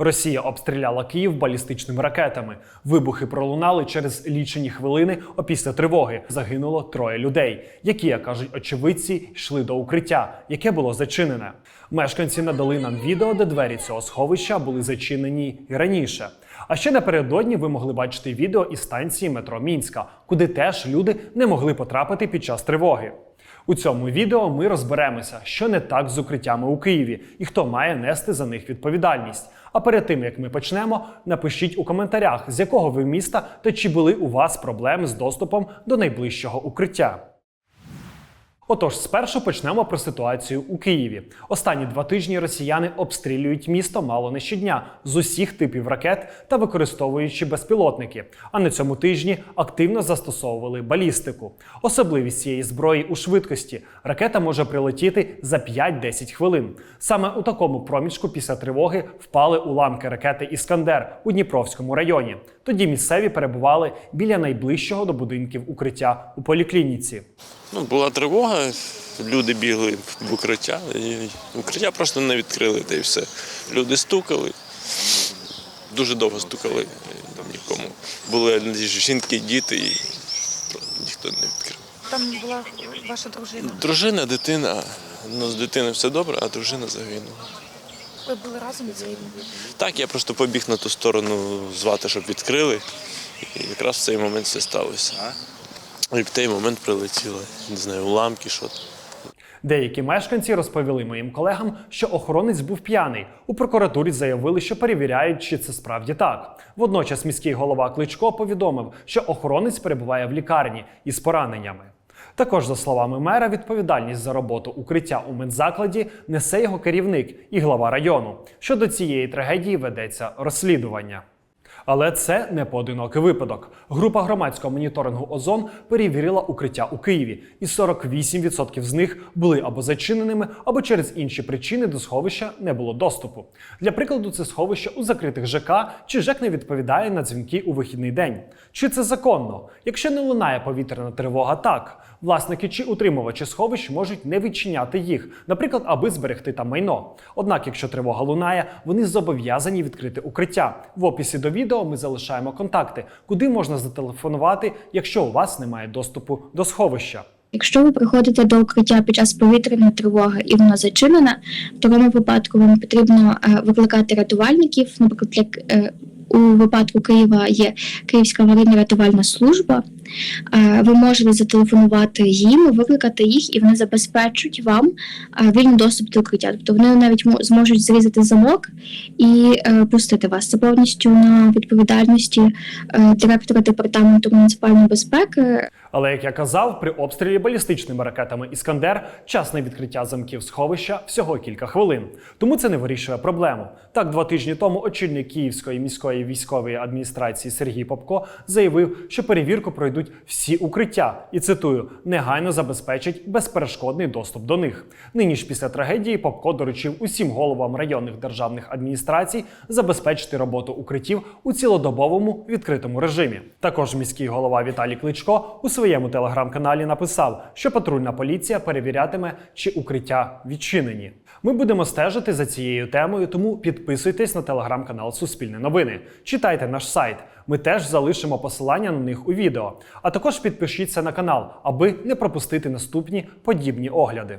Росія обстріляла Київ балістичними ракетами. Вибухи пролунали через лічені хвилини опісля тривоги. Загинуло троє людей, які, як кажуть очевидці, йшли до укриття, яке було зачинене. Мешканці надали нам відео, де двері цього сховища були зачинені і раніше. А ще напередодні ви могли бачити відео із станції метро Мінська, куди теж люди не могли потрапити під час тривоги. У цьому відео ми розберемося, що не так з укриттями у Києві і хто має нести за них відповідальність. А перед тим як ми почнемо, напишіть у коментарях, з якого ви міста та чи були у вас проблеми з доступом до найближчого укриття. Отож, спершу почнемо про ситуацію у Києві. Останні два тижні росіяни обстрілюють місто мало не щодня з усіх типів ракет та використовуючи безпілотники. А на цьому тижні активно застосовували балістику. Особливість цієї зброї у швидкості ракета може прилетіти за 5-10 хвилин. Саме у такому проміжку після тривоги впали уламки ракети Іскандер у Дніпровському районі. Тоді місцеві перебували біля найближчого до будинків укриття у поліклініці. Ну, була тривога, люди бігли в укриття, і укриття просто не відкрили, та й все. Люди стукали, дуже довго стукали, там нікому. Були жінки, діти, і ніхто не відкрив. Там була ваша дружина. Дружина, дитина, ну з дитиною все добре, а дружина загинула. Ви були разом з ним? Так, я просто побіг на ту сторону звати, щоб відкрили. І якраз в цей момент все сталося. І в той момент прилетіли, не знаю, уламки, що. Деякі мешканці розповіли моїм колегам, що охоронець був п'яний. У прокуратурі заявили, що перевіряють, чи це справді так. Водночас міський голова Кличко повідомив, що охоронець перебуває в лікарні із пораненнями. Також, за словами мера, відповідальність за роботу укриття у медзакладі несе його керівник і глава району. Щодо цієї трагедії ведеться розслідування. Але це не поодинокий випадок. Група громадського моніторингу Озон перевірила укриття у Києві, і 48% з них були або зачиненими, або через інші причини до сховища не було доступу. Для прикладу, це сховище у закритих ЖК, чи ЖЕК не відповідає на дзвінки у вихідний день. Чи це законно? Якщо не лунає повітряна тривога, так. Власники чи утримувачі сховищ можуть не відчиняти їх, наприклад, аби зберегти там майно. Однак, якщо тривога лунає, вони зобов'язані відкрити укриття. В описі до відео ми залишаємо контакти, куди можна зателефонувати, якщо у вас немає доступу до сховища. Якщо ви приходите до укриття під час повітряної тривоги і воно зачинене, в такому випадку вам потрібно е, викликати рятувальників. Наприклад, як е, у випадку Києва є Київська аварійна рятувальна служба. Е, Ви можете зателефонувати їм, викликати їх, і вони забезпечують вам е, вільний доступ до укриття. Тобто вони навіть зможуть зрізати замок і е, пустити вас. Це повністю на відповідальності директора департаменту муніципальної безпеки Але як я казав, при обстрілі балістичними ракетами Іскандер час на відкриття замків сховища всього кілька хвилин. Тому це не вирішує проблему. Так, два тижні тому очільник Київської міської військової адміністрації Сергій Попко заявив, що перевірку пройдуть всі укриття, і цитую, негайно забезпечать безперешкодний доступ до них. Нині ж після трагедії Попко доручив усім головам районних державних адміністрацій забезпечити роботу укриттів у цілодобовому відкритому режимі. Також міський голова Віталій Кличко у своєму телеграм-каналі написав, що патрульна поліція перевірятиме, чи укриття відчинені. Ми будемо стежити за цією темою, тому підписуйтесь на телеграм-канал Суспільне новини. Читайте наш сайт. Ми теж залишимо посилання на них у відео. А також підпишіться на канал, аби не пропустити наступні подібні огляди.